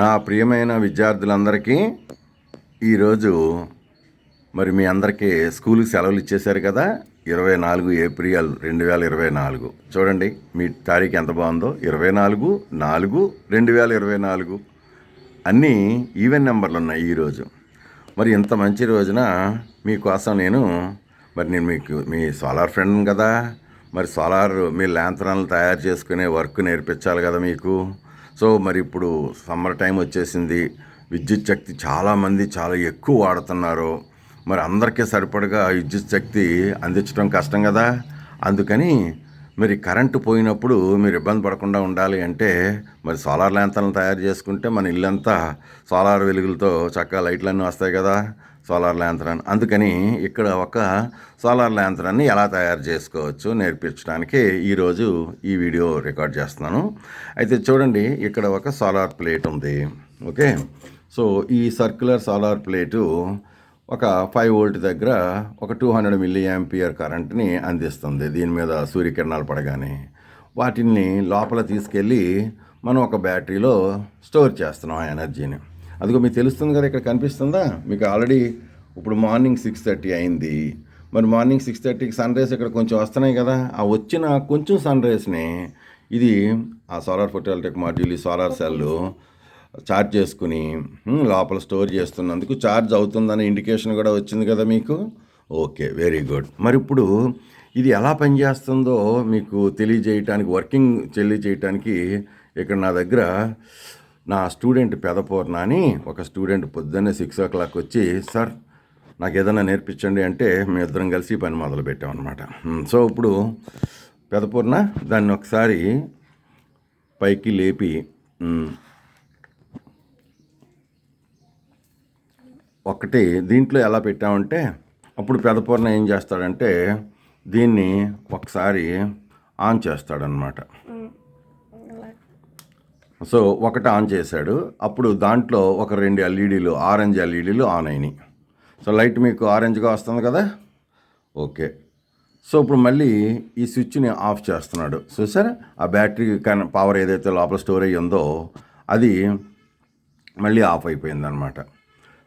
నా ప్రియమైన విద్యార్థులందరికీ ఈరోజు మరి మీ అందరికీ స్కూల్కి సెలవులు ఇచ్చేశారు కదా ఇరవై నాలుగు ఏప్రిల్ రెండు వేల ఇరవై నాలుగు. చూడండి మీ తారీఖు ఎంత బాగుందో. ఇరవై నాలుగు నాలుగు రెండు వేల ఇరవై నాలుగు. అన్నీ ఈవెన్ నెంబర్లు ఉన్నాయి ఈరోజు. మరి ఇంత మంచి రోజున మీకోసం నేను మరి నేను మీకు మీ సోలార్ ఫ్రెండ్ కదా. మరి సోలార్ మీ ల్యాంతరాలను తయారు చేసుకునే వర్క్ నేర్పించాలి కదా మీకు. సో మరి ఇప్పుడు సమ్మర్ టైం వచ్చేసింది. విద్యుత్ శక్తి చాలామంది చాలా ఎక్కువ వాడుతున్నారు. మరి అందరికీ సరిపడగా విద్యుత్ శక్తి అందించడం కష్టం కదా. అందుకని మరి కరెంటు పోయినప్పుడు మీరు ఇబ్బంది పడకుండా ఉండాలి అంటే మరి సోలార్ ల్యాంతలను తయారు చేసుకుంటే మన ఇల్లంతా సోలార్ వెలుగులతో చక్కగా లైట్లన్నీ వస్తాయి కదా సోలార్ ల్యాంతరన్ అందుకని ఇక్కడ ఒక సోలార్ ల్యాంతరాన్ని ఎలా తయారు చేసుకోవచ్చు నేర్పించడానికి ఈరోజు ఈ వీడియో రికార్డ్ చేస్తున్నాను. అయితే చూడండి ఇక్కడ ఒక సోలార్ ప్లేట్ ఉంది. ఓకే? సో ఈ సర్క్యులర్ సోలార్ ప్లేటు ఒక ఫైవ్ వోల్ట్ దగ్గర ఒక టూ హండ్రెడ్ మిల్లీ యాంపియర్ కరెంట్ని అందిస్తుంది. దీని మీద సూర్యకిరణాలు పడగానే వాటిని లోపల తీసుకెళ్ళి మనం ఒక బ్యాటరీలో స్టోర్ చేస్తున్నాం ఆ ఎనర్జీని. అదిగో మీకు తెలుస్తుంది కదా ఇక్కడ కనిపిస్తుందా? మీకు ఆల్రెడీ ఇప్పుడు మార్నింగ్ సిక్స్ థర్టీ అయింది. మరి మార్నింగ్ సిక్స్ థర్టీకి సన్ రైస్ ఇక్కడ కొంచెం వస్తున్నాయి కదా. ఆ వచ్చిన కొంచెం సన్ రైస్ని ఇది ఆ సోలార్ ఫోటోల్టెక్ మాడ్యూల్ ఈ సోలార్ సెల్లు ఛార్జ్ చేసుకుని లోపల స్టోర్ చేస్తున్నందుకు ఛార్జ్ అవుతుందనే ఇండికేషన్ కూడా వచ్చింది కదా మీకు? Okay very good. మరి ఇప్పుడు ఇది ఎలా పనిచేస్తుందో మీకు తెలియజేయటానికి వర్కింగ్ తెలియజేయటానికి ఇక్కడ నా దగ్గర నా స్టూడెంట్ పెదపూర్ణ అని ఒక స్టూడెంట్ పొద్దున్నే సిక్స్ ఓ క్లాక్ వచ్చి సార్ నాకు ఏదైనా నేర్పించండి అంటే మేము ఇద్దరం కలిసి పని మొదలు పెట్టామన్నమాట సో ఇప్పుడు పెదపూర్ణ దాన్ని ఒకసారి పైకి లేపి ఒకటి దీంట్లో ఎలా పెట్టామంటే అప్పుడు పెదపూర్ణ ఏం చేస్తాడంటే దీన్ని ఒకసారి ఆన్ చేస్తాడనమాట సో ఒకటి ఆన్ చేశాడు. అప్పుడు దాంట్లో ఒక రెండు ఎల్ఈడీలు ఆరెంజ్ ఎల్ఈడీలు ఆన్ అయినాయి. సో లైట్ మీకు ఆరెంజ్గా వస్తుంది కదా? ఓకే. సో ఇప్పుడు మళ్ళీ ఈ స్విచ్ని ఆఫ్ చేస్తున్నాడు. చూసారా? ఆ బ్యాటరీ కన్ పవర్ ఏదైతే లోపల స్టోర్ అయ్యి ఉందో అది మళ్ళీ ఆఫ్ అయిపోయిందనమాట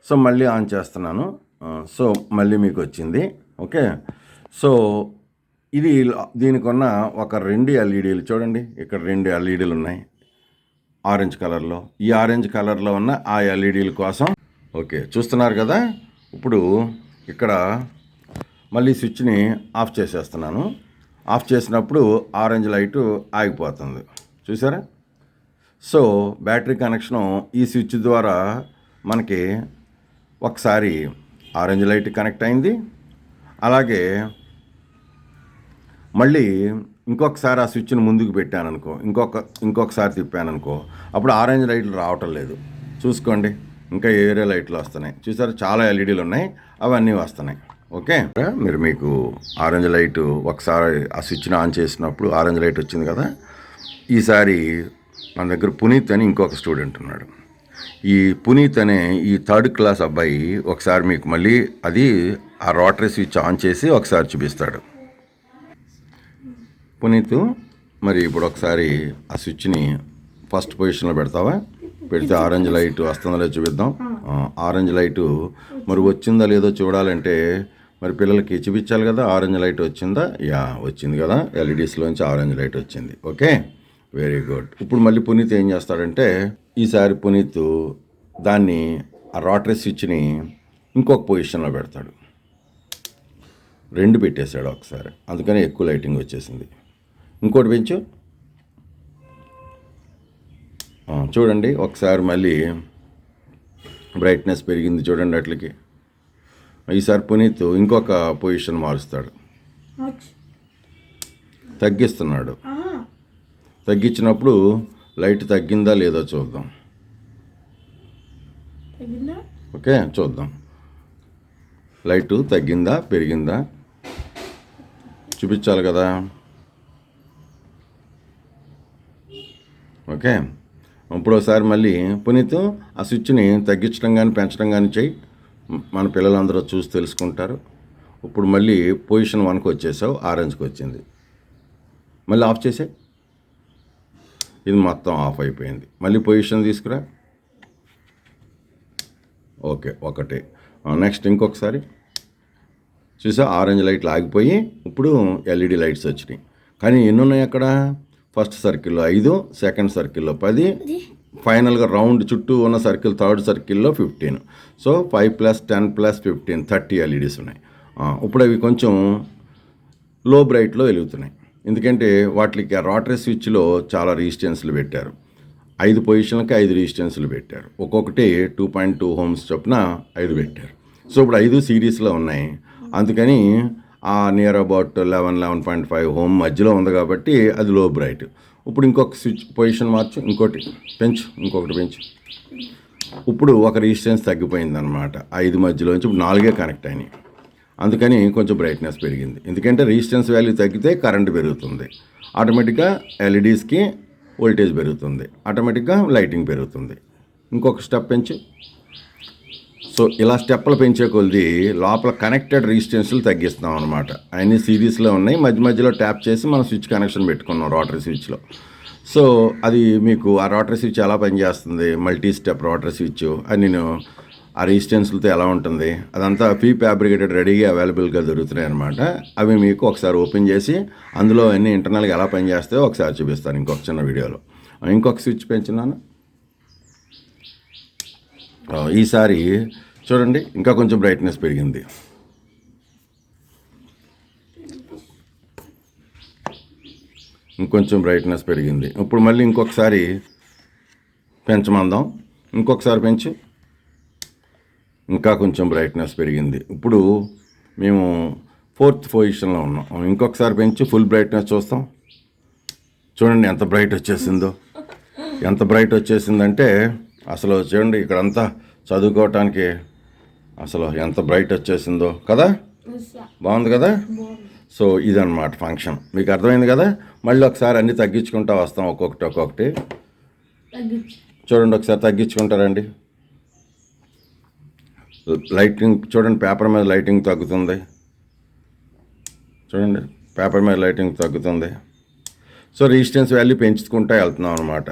సో మళ్ళీ ఆన్ చేస్తున్నాను. సో మళ్ళీ మీకు వచ్చింది. ఓకే? సో ఇది దీనికి ఉన్న ఒక రెండు ఎల్ఈడీలు చూడండి. ఇక్కడ రెండు ఎల్ఈడీలు ఉన్నాయి. ఆరెంజ్ కలర్లో. ఈ ఆరెంజ్ కలర్లో ఉన్న ఆ ఎల్ఈడీల కోసం ఓకే చూస్తున్నారు కదా? ఇప్పుడు ఇక్కడ మళ్ళీ స్విచ్ని ఆఫ్ చేసేస్తున్నాను. ఆఫ్ చేసినప్పుడు ఆరెంజ్ లైటు ఆగిపోతుంది. చూసారా? సో బ్యాటరీ కనెక్షను ఈ స్విచ్ ద్వారా మనకి ఒకసారి ఆరెంజ్ లైట్ కనెక్ట్ అయింది. అలాగే మళ్ళీ ఇంకొకసారి ఆ స్విచ్ని ముందుకు పెట్టాను అనుకో ఇంకొక ఇంకొకసారి తిప్పాను అనుకో అప్పుడు ఆరెంజ్ లైట్లు రావటం లేదు. చూసుకోండి ఇంకా ఏరే లైట్లు వస్తున్నాయి. చూసారు చాలా ఎల్ఈడీలు ఉన్నాయి అవన్నీ వస్తున్నాయి. ఓకే? మీరు మీకు ఆరెంజ్ లైట్ ఒకసారి ఆ స్విచ్ని ఆన్ చేసినప్పుడు ఆరెంజ్ లైట్ వచ్చింది కదా ఈసారి మన దగ్గర పునీత్ అని ఇంకొక స్టూడెంట్ ఉన్నాడు. ఈ పునీత్ అనే ఈ థర్డ్ క్లాస్ అబ్బాయి ఒకసారి మీకు మళ్ళీ అది ఆ రోటరీ స్విచ్ ఆన్ చేసి ఒకసారి చూపిస్తాడు. పునీత్ మరి ఇప్పుడు ఒకసారి ఆ స్విచ్ని ఫస్ట్ పొజిషన్లో పెడతావా? పెడితే ఆరెంజ్ లైట్ వస్తుందో లేదో చూపిద్దాం ఆరెంజ్ లైటు మరి వచ్చిందా లేదో చూడాలంటే మరి పిల్లలకి చూపించాలి కదా ఆరెంజ్ లైట్ వచ్చిందా? యా వచ్చింది కదా. ఎల్ఈడీస్లోంచి ఆరెంజ్ లైట్ వచ్చింది. ఓకే? Very good. ఇప్పుడు మళ్ళీ పునీత్ ఏం చేస్తాడంటే ఈసారి పునీత్ దాన్ని ఆ రోటరీ స్విచ్ని ఇంకొక పొజిషన్లో పెడతాడు. రెండు పెట్టేశాడు ఒకసారి. అందుకని ఎక్కువ లైటింగ్ వచ్చేసింది. ఇంకోటి పెంచు. చూడండి ఒకసారి మళ్ళీ బ్రైట్నెస్ పెరిగింది చూడండి అట్లకి. ఈసారి పునీత్ ఇంకొక పొజిషన్ మారుస్తాడు. తగ్గిస్తున్నాడు. తగ్గించినప్పుడు లైట్ తగ్గిందా లేదో చూద్దాం. ఓకే చూద్దాం. లైటు తగ్గిందా పెరిగిందా? చూపించాలి కదా. ఓకే. ఇప్పుడు ఒకసారి మళ్ళీ పునీత్ ఆ స్విచ్ని తగ్గించడం కానీ పెంచడం కానీ చెయ్యి. మన పిల్లలందరూ చూసి తెలుసుకుంటారు. ఇప్పుడు మళ్ళీ పొజిషన్ వన్కి వచ్చేసావు ఆరెంజ్కి వచ్చింది. మళ్ళీ ఆఫ్ చేసే ఇది మొత్తం ఆఫ్ అయిపోయింది. మళ్ళీ పొజిషన్ తీసుకురా. ఓకే ఒకటి. నెక్స్ట్ ఇంకొకసారి. చూసా ఆరెంజ్ లైట్లు ఆగిపోయి ఇప్పుడు ఎల్ఈడి లైట్స్ వచ్చినాయి. కానీ ఎన్ని ఉన్నాయి అక్కడ? ఫస్ట్ సర్కిల్లో ఐదు సెకండ్ సర్కిల్లో పది ఫైనల్గా రౌండ్ చుట్టూ ఉన్న సర్కిల్ థర్డ్ సర్కిల్లో fifteen. So five plus ten plus fifteen thirty LEDs ఉన్నాయి. ఇప్పుడు అవి కొంచెం లో బ్రైట్లో వెలుగుతున్నాయి. ఎందుకంటే వాటికి రోటరీ స్విచ్లో చాలా రిజిస్టెన్స్లు పెట్టారు. ఐదు పొజిషన్లకి ఐదు రిజిస్టెన్స్లు పెట్టారు. ఒక్కొక్కటి టూ పాయింట్ టూ హోమ్స్ చొప్పున ఐదు పెట్టారు. సో ఇప్పుడు ఐదు సిరీస్లో ఉన్నాయి. అందుకని ఆ near about eleven eleven point five ohm మధ్యలో ఉంది కాబట్టి అది లో బ్రైట్ ఇప్పుడు ఇంకొక స్విచ్ పొజిషన్ మార్చు ఇంకోటి పెంచు ఇంకొకటి పెంచు. ఇప్పుడు ఒక రెసిస్టెన్స్ తగ్గిపోయింది అనమాట ఐదు మధ్యలోంచి ఇప్పుడు నాలుగే కనెక్ట్ అయినాయి. అందుకని కొంచెం బ్రైట్నెస్ పెరిగింది. ఎందుకంటే రెసిస్టెన్స్ వాల్యూ తగ్గితే కరెంట్ పెరుగుతుంది. ఆటోమేటిక్గా ఎల్ఈడీస్కి వోల్టేజ్ పెరుగుతుంది. ఆటోమేటిక్గా లైటింగ్ పెరుగుతుంది. ఇంకొక స్టెప్ పెంచు. సో ఇలా స్టెప్పులు పెంచే కొద్ది లోపల కనెక్టెడ్ రెసిస్టెన్స్లు తగ్గిస్తాం అనమాట అన్ని సిరీస్లో ఉన్నాయి. మధ్య మధ్యలో ట్యాప్ చేసి మనం స్విచ్ కనెక్షన్ పెట్టుకున్నాం రోటరీ స్విచ్లో సో అది మీకు ఆ రోటరీ స్విచ్ ఎలా పనిచేస్తుంది? మల్టీ స్టెప్ రోటరీ స్విచ్ అని నేను ఆ రెసిస్టెన్స్లతో ఎలా ఉంటుంది? అదంతా ప్రీ ఫ్యాబ్రికేటెడ్ రెడీగా అవైలబుల్గా దొరుకుతున్నాయి అనమాట అవి మీకు ఒకసారి ఓపెన్ చేసి అందులో అన్ని ఇంటర్నల్గా ఎలా పనిచేస్తాయో ఒకసారి చూపిస్తాను ఇంకొక చిన్న వీడియోలో. ఇంకొక స్విచ్ పెంచున్నాను. ఈసారి చూడండి ఇంకా కొంచెం బ్రైట్నెస్ పెరిగింది. ఇంకొంచెం బ్రైట్నెస్ పెరిగింది. ఇప్పుడు మళ్ళీ ఇంకొకసారి పెంచమందాం. ఇంకొకసారి పెంచు. ఇంకా కొంచెం బ్రైట్నెస్ పెరిగింది. ఇప్పుడు మేము ఫోర్త్ పొజిషన్లో ఉన్నాం. ఇంకొకసారి పెంచి ఫుల్ బ్రైట్నెస్ చూస్తాం. చూడండి ఎంత బ్రైట్ వచ్చేసిందో. ఎంత బ్రైట్ వచ్చేసిందంటే అసలు చూడండి ఇక్కడంతా చదువుకోవటానికి అసలు ఎంత బ్రైట్ వచ్చేసిందో. కదా? బాగుంది కదా? సో ఇదన్నమాట ఫంక్షన్ మీకు అర్థమైంది కదా? మళ్ళీ ఒకసారి అన్నీ తగ్గించుకుంటా వస్తాం ఒక్కొక్కటి ఒక్కొక్కటి. చూడండి ఒకసారి తగ్గించుకుంటారండి. లైటింగ్ చూడండి పేపర్ మీద లైటింగ్ తగ్గుతుంది. చూడండి పేపర్ మీద లైటింగ్ తగ్గుతుంది. సో రెసిస్టెన్స్ వాల్యూ పెంచుకుంటూ వెళ్తున్నాం అనమాట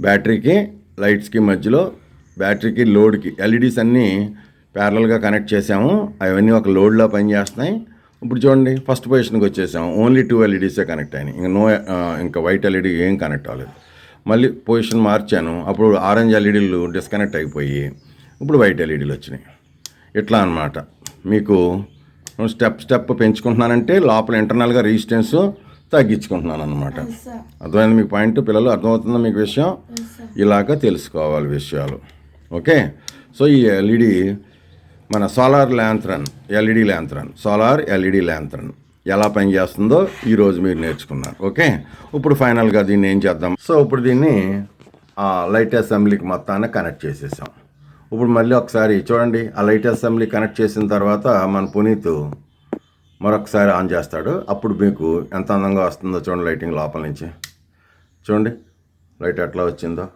బ్యాటరీకి లైట్స్కి మధ్యలో బ్యాటరీకి లోడ్కి ఎల్ఈడీస్ అన్నీ ప్యారలల్గా కనెక్ట్ చేసాము. అవన్నీ ఒక లోడ్లో పనిచేస్తున్నాయి. ఇప్పుడు చూడండి ఫస్ట్ పొజిషన్కి వచ్చేసాము. ఓన్లీ టూ ఎల్ఈడీసే కనెక్ట్ అయినాయి. ఇంకా నో ఇంకా వైట్ ఎల్ఈడీ ఏం కనెక్ట్ అవ్వలేదు. మళ్ళీ పొజిషన్ మార్చాను. అప్పుడు ఆరెంజ్ ఎల్ఈడీలు డిస్కనెక్ట్ అయిపోయి ఇప్పుడు వైట్ ఎల్ఈడీలు వచ్చినాయి. ఇట్లా అన్నమాట. మీకు స్టెప్ స్టెప్ పెంచుకుంటున్నానంటే లోపల ఇంటర్నల్గా రెసిస్టెన్స్ తగ్గించుకుంటున్నాను అనమాట అర్థమైంది మీకు పాయింట్? పిల్లలు అర్థమవుతుందా మీకు విషయం? ఇలాగ తెలుసుకోవాలి విషయాలు. ఓకే? సో ఈ ఎల్ఈడి మన solar lantern LED lantern solar LED lantern ఎలా పనిచేస్తుందో ఈరోజు మీరు నేర్చుకున్నారు. ఓకే? ఇప్పుడు ఫైనల్గా దీన్ని ఏం చేద్దాం? సో ఇప్పుడు దీన్ని ఆ లైట్ అసెంబ్లీకి మొత్తాన్ని కనెక్ట్ చేసేసాం. ఇప్పుడు మళ్ళీ ఒకసారి చూడండి ఆ లైట్ అసెంబ్లీ కనెక్ట్ చేసిన తర్వాత మన పునీత్ మరొకసారి ఆన్ చేస్తాడు. అప్పుడు మీకు ఎంత అందంగా వస్తుందో చూడండి లైటింగ్ లోపల నుంచి. చూడండి లైట్ ఎట్లా వచ్చిందో.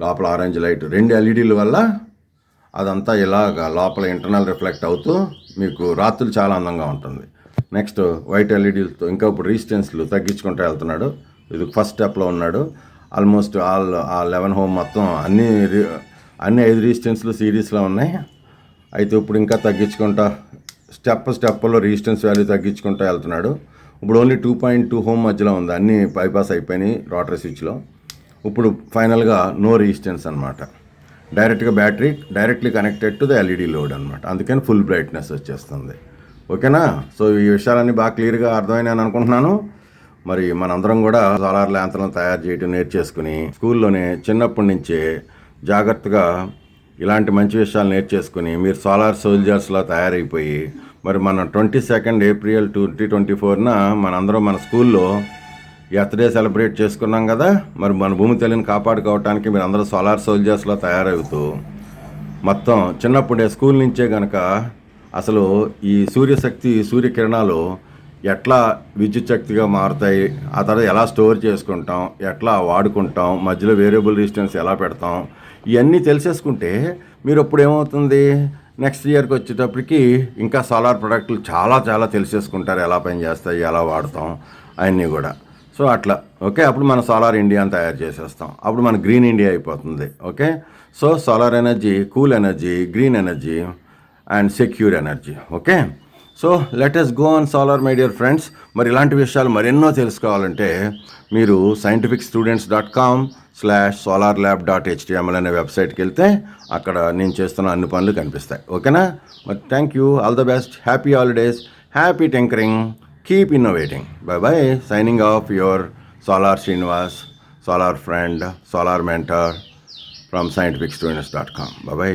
లోపల ఆరెంజ్ లైట్ రెండు ఎల్ఈడీల వల్ల అదంతా ఇలాగ లోపల ఇంటర్నల్ రిఫ్లెక్ట్ అవుతూ మీకు రాత్రులు చాలా అందంగా ఉంటుంది. నెక్స్ట్ వైట్ ఎల్ఈడీలతో ఇంకా ఇప్పుడు రెసిస్టెన్స్లు తగ్గించుకుంటూ వెళ్తున్నాడు. ఇది ఫస్ట్ స్టెప్లో ఉన్నాడు. ఆల్మోస్ట్ ఆల్ ఆ లెవెన్ హోమ్ మొత్తం అన్ని రి- అన్ని ఐదు రెసిస్టెన్స్లు సిరీస్లో ఉన్నాయి. అయితే ఇప్పుడు ఇంకా తగ్గించుకుంటా. స్టెప్ స్టెప్లో రెసిస్టెన్స్ వాల్యూ తగ్గించుకుంటూ వెళ్తున్నాడు. ఇప్పుడు only two point two ohm మధ్యలో ఉంది. అన్ని బైపాస్ అయిపోయినాయి రోటర్ స్విచ్లో ఇప్పుడు ఫైనల్గా నో రెసిస్టెన్స్ అనమాట డైరెక్ట్గా battery directly connected to the LED load అనమాట అందుకని ఫుల్ బ్రైట్నెస్ వచ్చేస్తుంది. ఓకేనా? సో ఈ విషయాలన్నీ బాగా క్లియర్గా అర్థమైనాయని అనుకుంటున్నాను. మరి మనందరం కూడా సోలార్ ల్యాంతలను తయారు చేయడం నేర్చేసుకుని స్కూల్లోనే చిన్నప్పటి నుంచే జాగ్రత్తగా ఇలాంటి మంచి విషయాలు నేర్చేసుకుని మీరు సోలార్ సోల్జర్స్లా తయారైపోయి మరి మన twenty second April twenty twenty ఫోర్న మనందరం మన స్కూల్లో ఎర్త్ డే సెలబ్రేట్ చేసుకున్నాం కదా మరి మన భూమి తల్లిని కాపాడుకోవటానికి మీరు అందరూ సోలార్ సోల్జర్స్లో తయారవుతూ మొత్తం చిన్నప్పుడే స్కూల్ నుంచే కనుక అసలు ఈ సూర్యశక్తి సూర్యకిరణాలు ఎట్లా విద్యుత్ శక్తిగా మారుతాయి ఆ తర్వాత ఎలా స్టోర్ చేసుకుంటాం ఎట్లా వాడుకుంటాం మధ్యలో వేరియబుల్ రెసిస్టెన్స్ ఎలా పెడతాం ఇవన్నీ తెలిసేసుకుంటే మీరు అప్పుడు ఏమవుతుంది నెక్స్ట్ ఇయర్కి వచ్చేటప్పటికి ఇంకా సోలార్ ప్రొడక్ట్లు చాలా చాలా తెలిసేసుకుంటారు. ఎలా పనిచేస్తాయి ఎలా వాడతాం? అవన్నీ కూడా. సో అట్లా. ఓకే? అప్పుడు మన సోలార్ ఇండియాని తయారు చేసేస్తాం. అప్పుడు మన గ్రీన్ ఇండియా అయిపోతుంది. Okay? So solar energy cool energy green energy and secure energy okay? So let's go on solar my dear friends మరి ఇలాంటి విషయాలు మరెన్నో తెలుసుకోవాలంటే మీరు scientific students dot com slash solar lab dot HTML అనే వెబ్సైట్కి వెళ్తే అక్కడ నేను చేస్తున్న అన్ని పనులు కనిపిస్తాయి. ఓకేనా? మరి thank you all the best happy holidays happy tinkering keep innovating bye bye signing off your solar Srinivas solar friend solar mentor from scientific students dot com bye